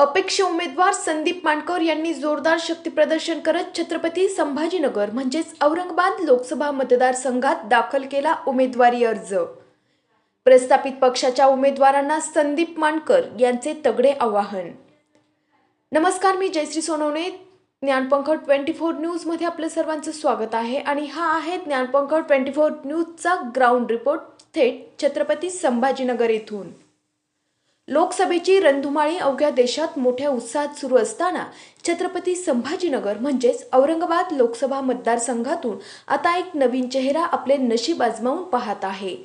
अपेक्ष उमेदवार संदीप मानकर यांनी जोरदार शक्तीप्रदर्शन करत छत्रपती संभाजीनगर म्हणजेच औरंगाबाद लोकसभा मतदारसंघात दाखल केला उमेदवारी अर्ज. प्रस्थापित पक्षाच्या उमेदवारांना संदीप मानकर यांचे तगडे आवाहन. नमस्कार मी जयश्री सोनवणे. ज्ञानपंख ट्वेंटी फोर न्यूजमध्ये आपलं सर्वांचं स्वागत आहे आणि हा आहे ज्ञानपंख ट्वेंटी फोर न्यूजचा ग्राउंड रिपोर्ट थेट छत्रपती संभाजीनगर येथून लोकसभेची रणधुमाळी अवघ्या देशात मोठ्या उत्साहात सुरू असताना छत्रपती संभाजीनगर म्हणजेच औरंगाबाद लोकसभा मतदारसंघातून आता एक नवीन चेहरा आपले नशीब आजमावून पाहत आहे.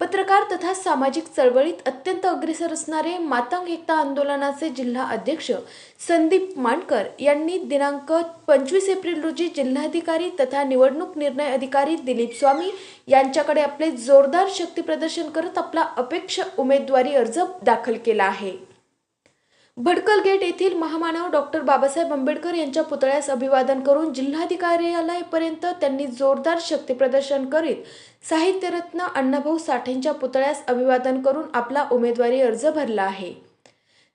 पत्रकार तथा सामाजिक चळवळीत अत्यंत अग्रेसर असणारे मातंग एकता आंदोलनाचे जिल्हा अध्यक्ष संदीप मांडकर यांनी दिनांक पंचवीस एप्रिल रोजी जिल्हाधिकारी तथा निवडणूक निर्णय अधिकारी दिलीप स्वामी यांच्याकडे आपले जोरदार शक्तीप्रदर्शन करत आपला अपेक्ष उमेदवारी अर्ज दाखल केला आहे. भडकल गेट येथील महामानव डॉक्टर बाबासाहेब आंबेडकर यांच्या पुतळ्यास अभिवादन करून जिल्हाधिकार्यालयापर्यंत त्यांनी जोरदार शक्तीप्रदर्शन करीत साहित्यरत्न अण्णाभाऊ साठेंच्या पुतळ्यास अभिवादन करून आपला उमेदवारी अर्ज भरला आहे.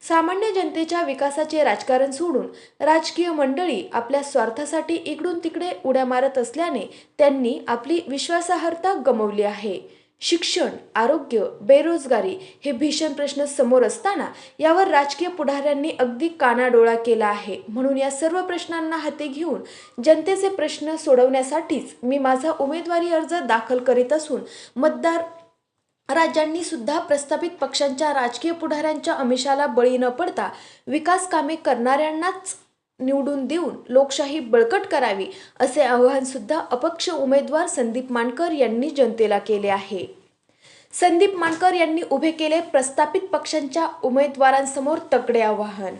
सामान्य जनतेच्या विकासाचे राजकारण सोडून राजकीय मंडळी आपल्या स्वार्थासाठी इकडून तिकडे उड्या मारत असल्याने त्यांनी आपली विश्वासार्हता गमावली आहे. शिक्षण आरोग्य बेरोजगारी हे भीषण प्रश्न समोर असताना यावर राजकीय पुढाऱ्यांनी अगदी कानाडोळा केला आहे. म्हणून या सर्व प्रश्नांना हाती घेऊन जनतेचे प्रश्न सोडवण्यासाठीच मी माझा उमेदवारी अर्ज दाखल करीत असून मतदार राज्यांनी सुद्धा प्रस्थापित पक्षांच्या राजकीय पुढाऱ्यांच्या अमिषाला बळी न पडता विकास कामे करणाऱ्यांनाच निवडून देऊन लोकशाही बळकट करावी असे आवाहन सुद्धा अपक्ष उमेदवार संदीप मानकर यांनी जनतेला केले आहे. संदीप मानकर यांनी उभे केले प्रस्थापित पक्षांच्या उमेदवारांसमोर तगडे आवाहन.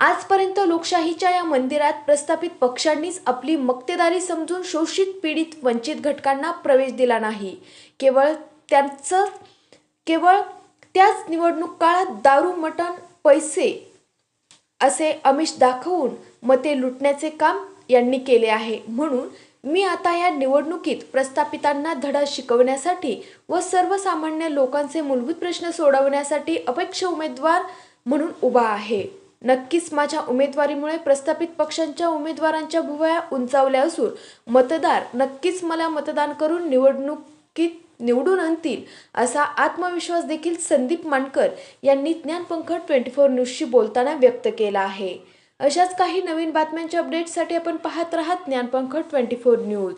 आजपर्यंत लोकशाहीच्या या मंदिरात प्रस्थापित पक्षांनीच आपली मक्तेदारी समजून शोषित पीडित वंचित घटकांना प्रवेश दिला नाही. केवळ त्यांचं केवळ त्याच निवडणूक काळात दारू मटण पैसे असे आमिष दाखवून मते लुटण्याचे काम यांनी केले आहे. म्हणून मी आता या निवडणुकीत प्रस्थापितांना धडा शिकवण्यासाठी व सर्वसामान्य लोकांचे मूलभूत प्रश्न सोडवण्यासाठी अपेक्ष उमेदवार म्हणून उभा आहे. नक्कीच माझ्या उमेदवारीमुळे प्रस्थापित पक्षांच्या उमेदवारांच्या भुवया उंचावल्या असून मतदार नक्कीच मला मतदान करून निवडणुकीत निवडून आणतील असा आत्मविश्वास देखील संदीप मानकर यांनी ज्ञानपंख ट्वेंटी फोर न्यूजशी बोलताना व्यक्त केला आहे. अशाच काही नवीन बातम्यांच्या अपडेटसाठी आपण पाहत राहा ज्ञानपंख ट्वेंटी फोर न्यूज.